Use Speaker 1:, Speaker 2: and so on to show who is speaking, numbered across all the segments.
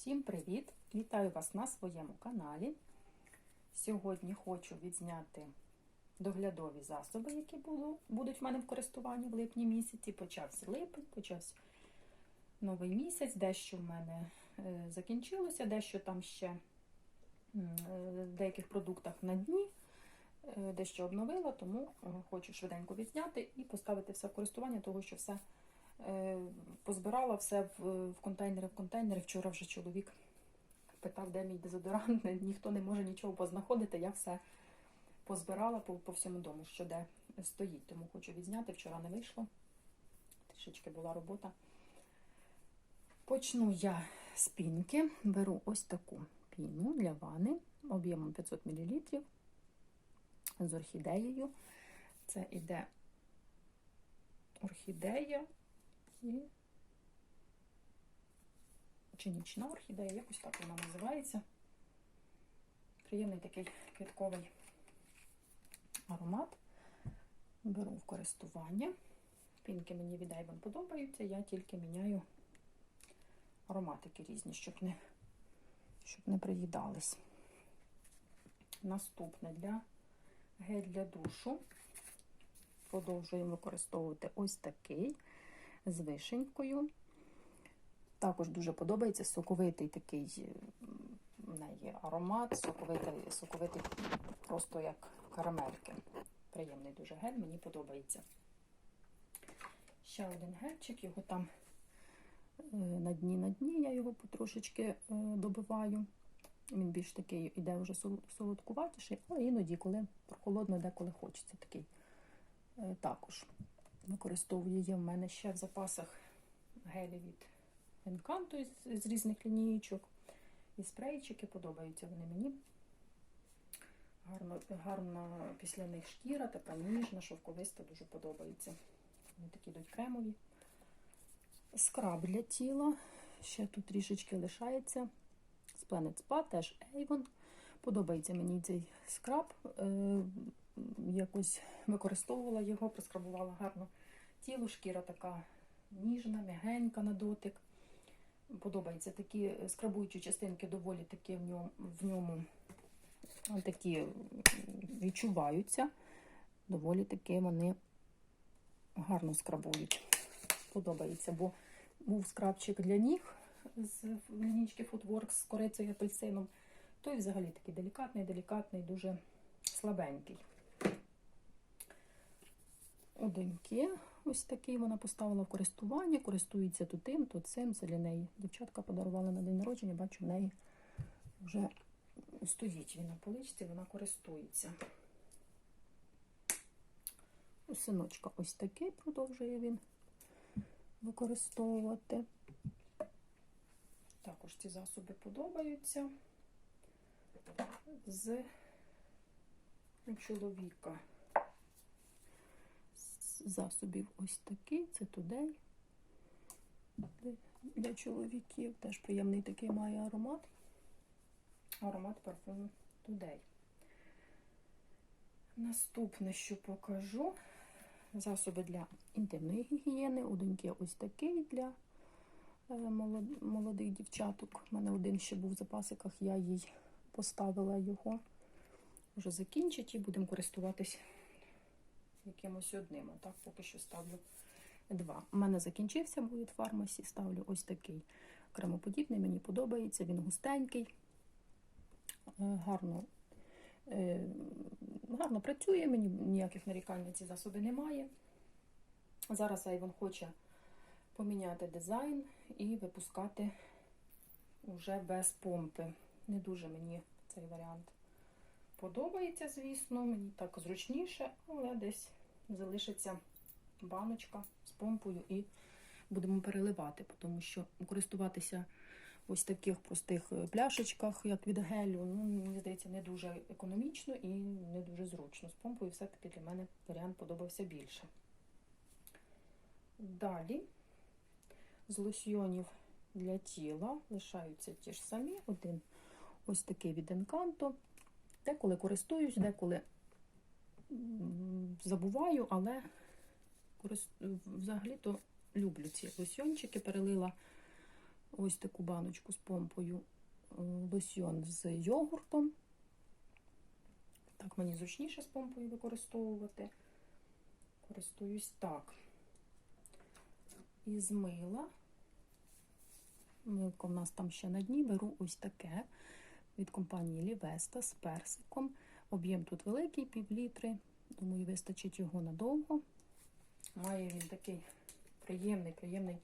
Speaker 1: Всім привіт! Вітаю вас на своєму каналі. Сьогодні хочу відзняти доглядові засоби, які буду- будуть в мене в користуванні в липні місяці. Почався липень, почався новий місяць, дещо в мене е, закінчилося, дещо там ще е, в деяких продуктах на дні. е, Дещо обновила, тому хочу швиденько відзняти і поставити все в користування, того що все Позбирала все в, в контейнери, в контейнери. Вчора вже чоловік питав, де мій дезодорант. Ніхто не може нічого познаходити. Я все позбирала по, по всьому дому, що де стоїть. Тому хочу відзняти. Вчора не вийшло. Трішечки була робота. Почну я з пінки. Беру ось таку піну для вани об'ємом 500 мл з орхідеєю. Це іде орхідея і чи нічна орхідея, якось так вона називається. Приємний такий квітковий аромат. Беру в користування. Пінки мені від Avon подобаються, я тільки міняю ароматики різні, щоб не, щоб не приїдались. Наступне для гель для душу. Продовжуємо використовувати ось такий з вишенькою. Також дуже подобається соковитий такий в неї аромат, соковитий, соковитий просто як карамельки. Приємний дуже гель, мені подобається. Ще один гельчик, його там е, на дні на дні, я його потрошечки е, добиваю. Він більш такий іде вже солодкуватіший, але іноді, коли прохолодно, деколи хочеться такий е, також використовую. Є в мене ще в запасах гелі від Encanto з, різних лінієчок. І спрейчики, подобаються вони мені. Гарно, гарна після них шкіра, така ніжна, шовковиста, дуже подобається. Вони такі йдуть кремові. Скраб для тіла. Ще тут трішечки лишається. З Planet Spa, теж Avon. Подобається мені цей скраб. Е, якось використовувала його, проскрабувала гарно тіло, шкіра така ніжна, м'ягенька на дотик. Подобаються такі скрабуючі частинки, доволі такі в ньому, в ньому такі відчуваються. Доволі таки вони гарно скрабують. Подобається, бо був скрабчик для ніг з лінічки Footworks з корицею і апельсином. Той взагалі такий делікатний, делікатний, дуже слабенький. У доньки ось такий вона поставила в користування, користується то тим, то цим. Це для неї. Дівчатка подарувала на день народження, бачу, в неї вже стоїть він на поличці, вона користується. У синочка ось такий продовжує він використовувати. Також ці засоби подобаються. З чоловіка засобів ось такий, це тудей для, чоловіків. Теж приємний такий має аромат. Аромат парфуму тудей. Наступне, що покажу, засоби для інтимної гігієни. Доньки ось такий для е, молодих дівчаток. У мене один ще був в запасиках, я їй поставила його. Вже закінчить і будемо користуватись якимось одним. Отак поки що ставлю два. У мене закінчився був від фармасі, ставлю ось такий кремоподібний. Мені подобається, він густенький, е, гарно, е, гарно працює, мені ніяких нарікань на ці засоби немає. Зараз Avon хоче поміняти дизайн і випускати вже без помпи. Не дуже мені цей варіант подобається, звісно, мені так зручніше, але десь залишиться баночка з помпою і будемо переливати, тому що користуватися ось таких простих е, пляшечках, як від гелю, ну, мені здається, не дуже економічно і не дуже зручно. З помпою все-таки для мене варіант подобався більше. Далі з лосьйонів для тіла лишаються ті ж самі. Один ось такий від Encanto. Деколи користуюсь, деколи забуваю, але взагалі-то люблю ці лосьончики. Перелила ось таку баночку з помпою е, лосьйон з йогуртом. Так мені зручніше з помпою використовувати. Користуюсь так. Із мила. Милко в нас там ще на дні. Беру ось таке від компанії Лівеста з персиком. Об'єм тут великий, пів літри. Думаю, вистачить його надовго. Має він такий приємний, приємний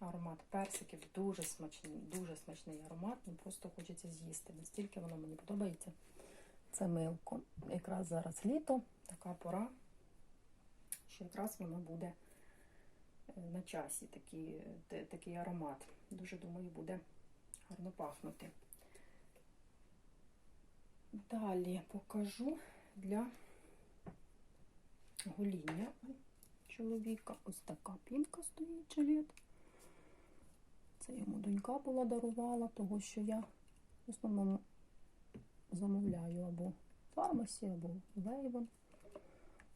Speaker 1: аромат персиків. Дуже смачний, дуже смачний аромат. Ну, просто хочеться з'їсти. Настільки воно мені подобається. Це милко. Якраз зараз літо, така пора, що якраз воно буде е, на часі, такий, такий аромат. Дуже думаю, буде гарно пахнути. Далі покажу для гоління чоловіка. Ось така пінка стоїть жилет. Це йому донька була дарувала, того що я в основному замовляю або фармасі, або Avon.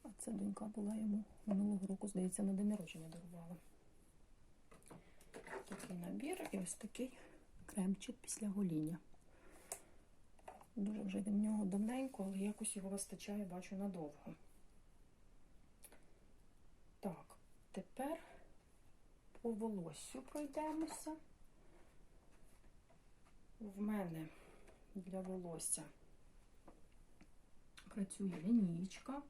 Speaker 1: А це донька була йому минулого року, здається, на день народження дарувала. Такий набір і ось такий кремчик після гоління. Дуже вже від нього давненько, але якось його вистачає, бачу, надовго. Так, тепер по волоссю пройдемося. В мене для волосся працює лінійка.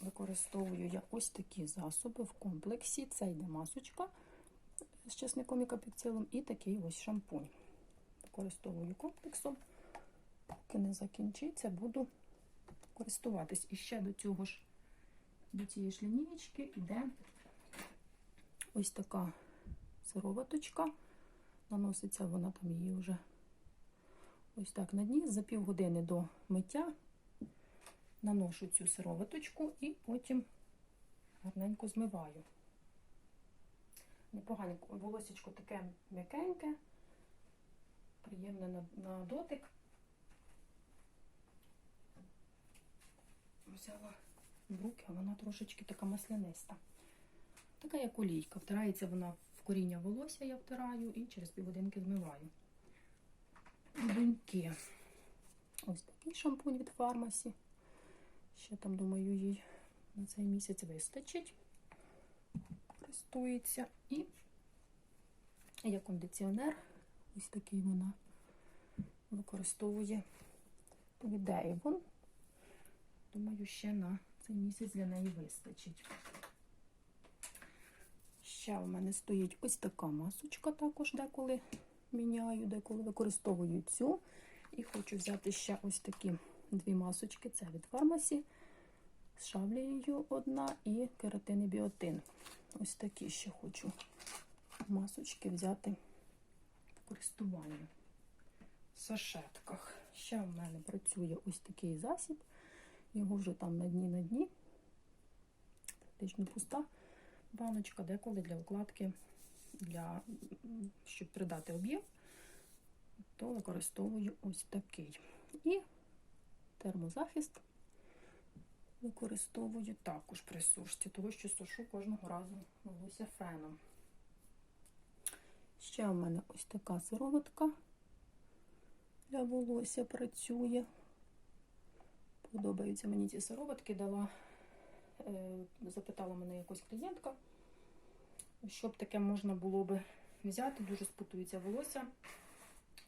Speaker 1: Використовую я ось такі засоби в комплексі. Це йде масочка з чесником і капіцилом і такий ось шампунь. Використовую комплексом. Поки не закінчиться, буду користуватись. І ще до цього ж, до цієї ж лінієчки йде ось така сироваточка. Наноситься вона там її вже ось так на дні. За півгодини до миття наношу цю сироваточку і потім гарненько змиваю. Непоганенько, волосечко таке м'якеньке, приємне на, на дотик. Взяла в руки, а вона трошечки така масляниста. Така як олійка. Втирається вона в коріння волосся, я втираю і через півгодинки змиваю. Доньки. Ось такий шампунь від фармасі. Ще там, думаю, їй на цей місяць вистачить. Користується. І є кондиціонер. Ось такий вона використовує від Avon. Думаю, ще на цей місяць для неї вистачить. Ще у мене стоїть ось така масочка, також деколи міняю, деколи використовую цю. І хочу взяти ще ось такі дві масочки. Це від фармасі. З шавлею одна і кератин і біотин. Ось такі ще хочу масочки взяти користування. В сашетках. Ще в мене працює ось такий засіб. Його вже там на дні на дні. Практично пуста баночка, деколи для укладки, для, щоб придати об'єм, то використовую ось такий. І термозахист використовую також при сушці, тому що сушу кожного разу волосся феном. Ще у мене ось така сироватка для волосся працює. Подобаються мені ці сироватки, дала, е, запитала мене якась клієнтка, щоб таке можна було би взяти, дуже спутується волосся,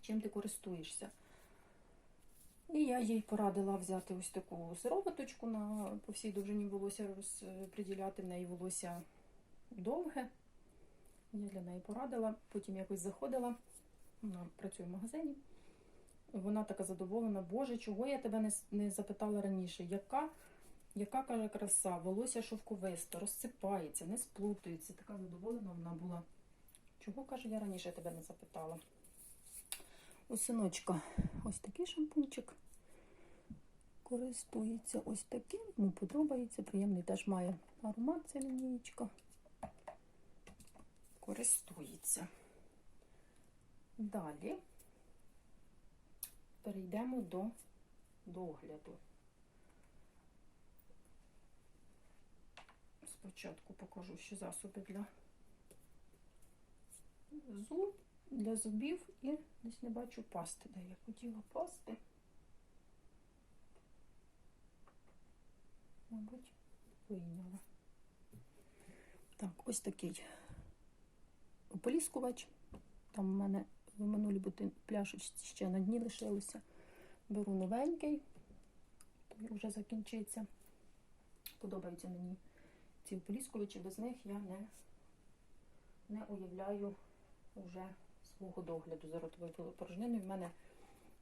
Speaker 1: чим ти користуєшся. І я їй порадила взяти ось таку сироваточку на по всій довжині волосся розподіляти. В неї волосся довге. Я для неї порадила. Потім якось заходила. Вона працює в магазині. Вона така задоволена, Боже, чого я тебе не, не запитала раніше? Яка, яка каже краса, волосся шовковисте, розсипається, не сплутується. Така задоволена вона була. Чого каже, я раніше тебе не запитала? У синочка ось такий шампунчик. Користується ось таким. Йому подобається. Приємний теж має аромат ця лінієчка. Користується. Далі перейдемо до догляду. Спочатку покажу ще засоби для зуб, для зубів і десь не бачу пасти, де я хотіла пасти. Мабуть, вийняла. Так, ось такий ополіскувач. Там в мене в минулій бути пляшечці ще на дні лишилося. Беру новенький, той вже закінчиться. Подобаються мені ці ополіскувачі, без них я не, не уявляю вже свого догляду за ротовою порожниною. В мене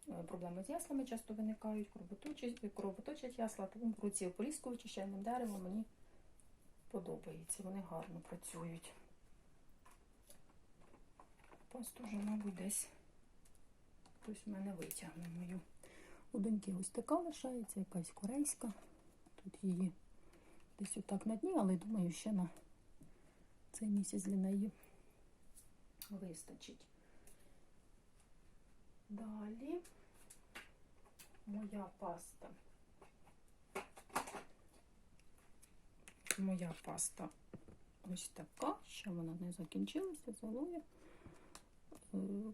Speaker 1: е, проблеми з яслами часто виникають, кровоточать, кровоточать ясла, тому ці ополіскувачі чайним деревом мені подобається. Вони гарно працюють. Пасту вже, мабуть, десь хтось в мене витягне мою. У доньки ось така лишається, якась корейська. Тут її десь отак на дні, але думаю, ще на цей місяць для неї вистачить. Далі моя паста. Моя паста ось така, ще вона не закінчилася, залує.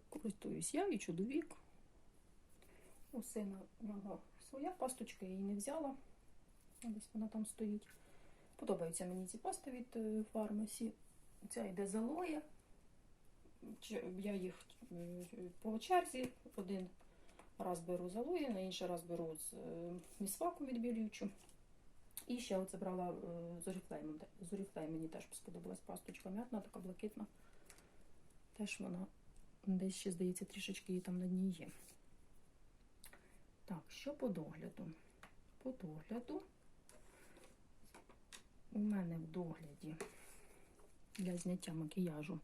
Speaker 1: Користуюсь я і чудовік. У сина нього своя пасточка, я її не взяла. Десь вона там стоїть. Подобаються мені ці пасти від е, фармасі. Ця йде залоя. Чи- Я їх е, по черзі один раз беру залоя, на інший раз беру з е, місваку відбілюючу. І ще оце брала з оріфлеймом. З оріфлейм мені теж сподобалась пасточка м'ятна, така блакитна. Теж вона десь ще, здається, трішечки її там на дні є. Так, що по догляду? По догляду у мене в догляді для зняття макіяжу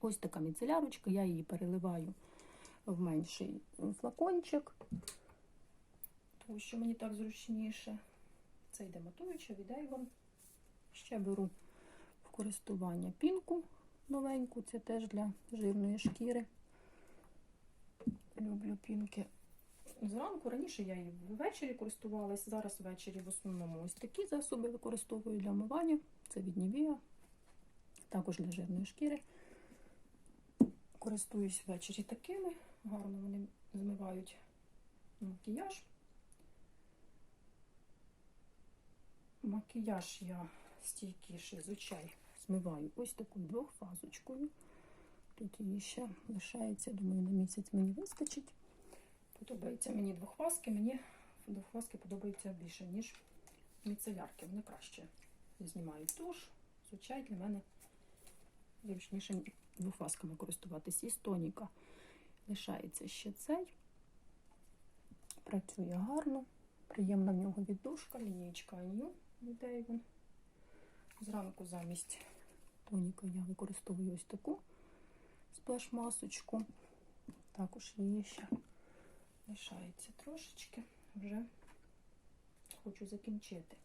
Speaker 1: ось така міцелярочка, я її переливаю в менший флакончик, тому що мені так зручніше. Це йде матуюча від Avon. Ще беру в користування пінку новеньку, це теж для жирної шкіри. Люблю пінки. Зранку раніше я її ввечері користувалась, зараз ввечері в основному ось такі засоби використовую для вмивання. Це від Nivea, також для жирної шкіри. Користуюсь ввечері такими, гарно вони змивають макіяж. Макіяж я стійкіший, звичай, змиваю ось такою двохфазочкою. Тут її ще лишається, думаю, на місяць мені вистачить. Подобаються мені двохфазки, мені двохфазки подобаються більше, ніж міцелярки. Вони краще знімають туш. Звичай для мене зручніше двохфазками користуватись. Із тоніка лишається ще цей. Працює гарно, приємна в нього віддушка, лінієчка New від Avon. Зранку замість тоніка я використовую ось таку сплеш-масочку. Також її ще лишається трошечки, вже хочу закінчити.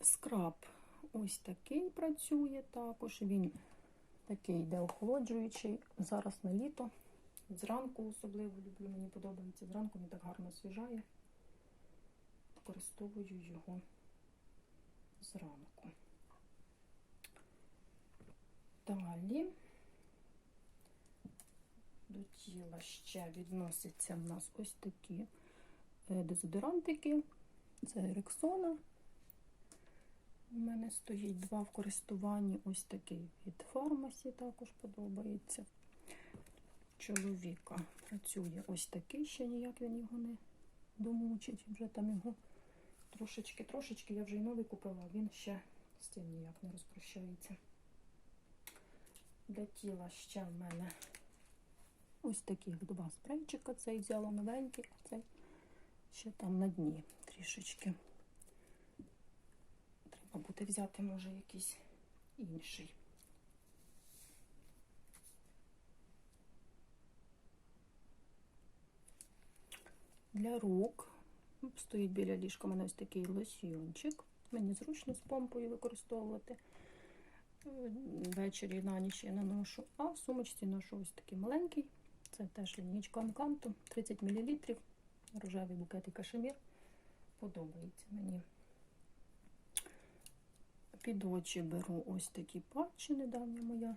Speaker 1: Скраб ось такий працює також. Він такий йде охолоджуючий. Зараз на літо. Зранку особливо люблю, мені подобається. Зранку він так гарно освіжає. Використовую його зранку. Далі до тіла ще відносяться в нас ось такі е, дезодорантики. Це Рексона. У мене стоїть два в користуванні. Ось такий від фармасі також подобається. Чоловіка працює ось такий, ще ніяк він його не домучить. Вже там його трошечки-трошечки, я вже й новий купила, він ще з цим ніяк не розпрощається. Для тіла ще в мене ось таких два спрейчика. Цей взяла новенький, а цей ще там на дні трішечки. Треба буде взяти, може, якийсь інший. Для рук стоїть біля ліжка у мене ось такий лосьйончик. Мені зручно з помпою використовувати. Ввечері на ніч я наношу, а в сумочці ношу ось такий маленький. Це теж лінійка Анканту, 30 мл. Рожевий букет і кашемір. Подобається мені. Під очі беру ось такі патчі, недавня моя.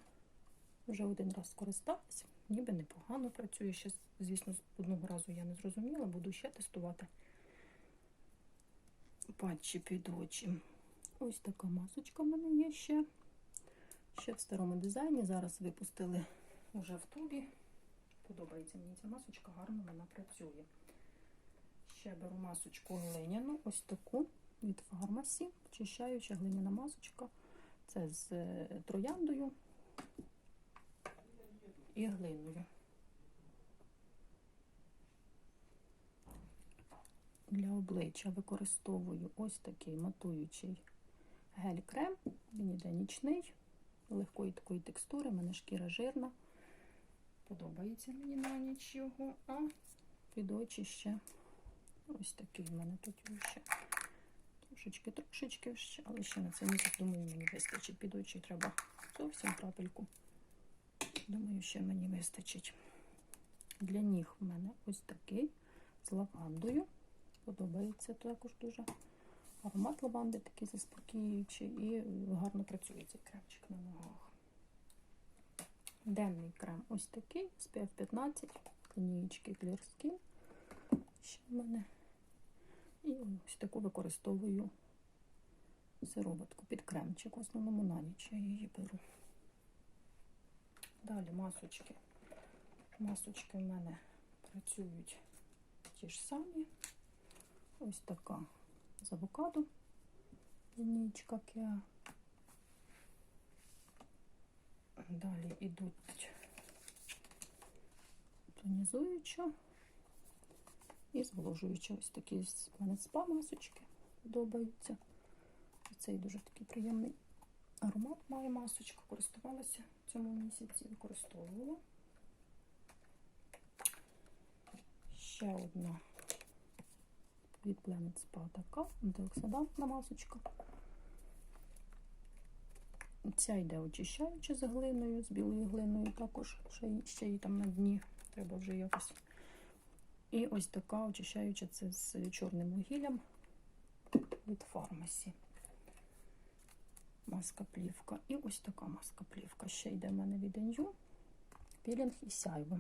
Speaker 1: Вже один раз скористалась, ніби непогано працює. Ще, звісно, одного разу я не зрозуміла, буду ще тестувати патчі під очі. Ось така масочка в мене є ще. Ще в старому дизайні. Зараз випустили вже в тубі. Подобається мені ця масочка, гарно вона працює. Ще беру масочку глиняну, ось таку від фармасі. Очищаюча глиняна масочка. Це з е, трояндою і глиною. Для обличчя використовую ось такий матуючий гель-крем. Він іде нічний, легкої такої текстури, в мене шкіра жирна. Подобається мені на ніч його, а під очі ще ось такий в мене тут ще трошечки, трошечки, але ще на цей місяць, думаю, мені вистачить. Під очі треба зовсім крапельку. Думаю, ще мені вистачить. Для ніг в мене ось такий з лавандою. Подобається також дуже. Аромат лаванди такий заспокіюючий і гарно працює цей кремчик на ногах. Денний крем ось такий, SPF 15, лінієчки Clear Skin. Ще в мене. І ось таку використовую сироватку під кремчик. В основному на ніч я її беру. Далі масочки. Масочки в мене працюють ті ж самі. Ось така з авокадо. Лінійка Кеа. Далі йдуть тонізуюча і зволожуюча. Ось такі з Planet Spa масочки подобаються. Цей дуже такий приємний аромат має масочка. Користувалася в цьому місяці, використовувала. Ще одна від Planet Spa така антиоксидантна масочка. Ця йде очищаюча з глиною, з білою глиною також, ще, її там на дні треба вже якось. І ось така очищаюча це з чорним вугіллям від фармасі. Маска плівка. І ось така маска плівка. Ще йде в мене від NU. Пілінг і сяйво.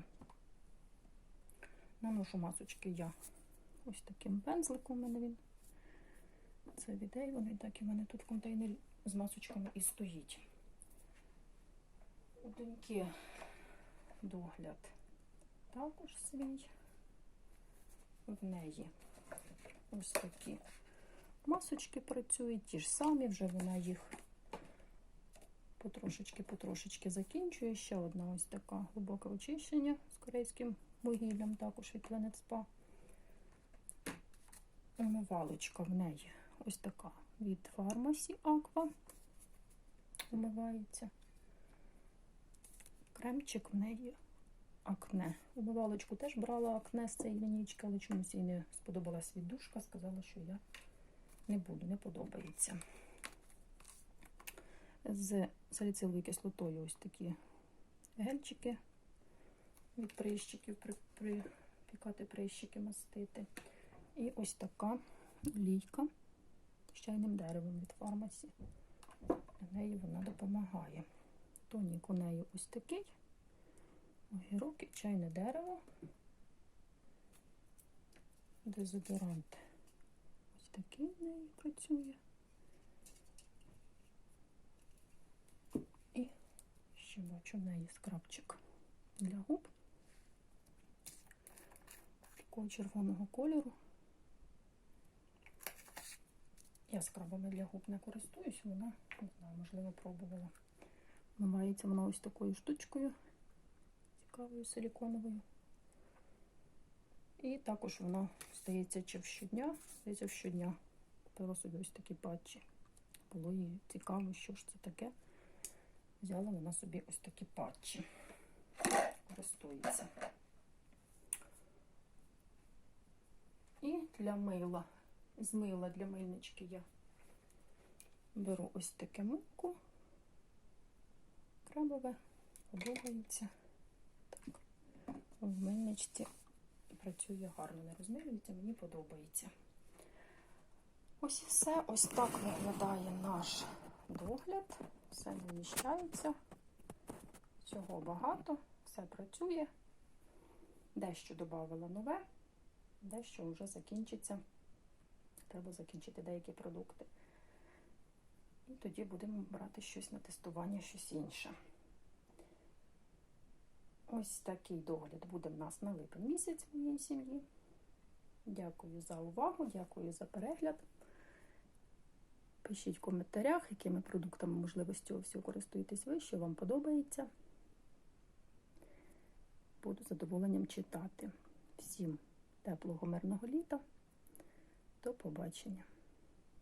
Speaker 1: Наношу масочки я ось таким пензликом у мене він. Це від Avon, і так і в мене тут в контейнері з масочками і стоїть. У доньки догляд також свій. В неї ось такі масочки працюють, ті ж самі, вже вона їх потрошечки-потрошечки закінчує. Ще одна ось така глибоке очищення з корейським вугіллям, також від Planet Spa. Умивалочка в неї ось така від фармасі Aqua. Умивається. Кремчик в неї акне. Умивалочку теж брала акне з цієї лінійки, але чомусь їй не сподобалась віддушка. Сказала, що я не буду, не подобається. З саліциловою кислотою ось такі гельчики від прищиків, при, припікати прищики, мастити. І ось така лійка з чайним деревом від фармасі. Для неї вона допомагає. Тонік у неї ось такий. Огірок і чайне дерево. Дезодорант. Ось такий в неї працює. І ще бачу в неї скрабчик для губ. Такого червоного кольору. Я скрабами для губ не користуюсь, вона, не знаю, можливо, пробувала. Вмивається вона ось такою штучкою, цікавою силіконовою. І також вона стається чи в щодня, здається, в щодня. Купила собі ось такі патчі. Було їй цікаво, що ж це таке. Взяла вона собі ось такі патчі. Користується. І для мила, з мила для мильнички я беру ось таке милко. Крабове, подобається. Так, в мильничці працює гарно, не розмилюється, мені подобається. Ось і все. Ось так виглядає наш догляд, все вміщається, всього багато, все працює. Дещо додавала нове, дещо вже закінчиться. Треба закінчити деякі продукти. І тоді будемо брати щось на тестування, щось інше. Ось такий догляд буде в нас на липень місяць в моїй сім'ї. Дякую за увагу, дякую за перегляд. Пишіть в коментарях, якими продуктами, можливо, з цього всього користуєтесь ви, що вам подобається. Буду задоволенням читати. Всім теплого, мирного літа. До побачення!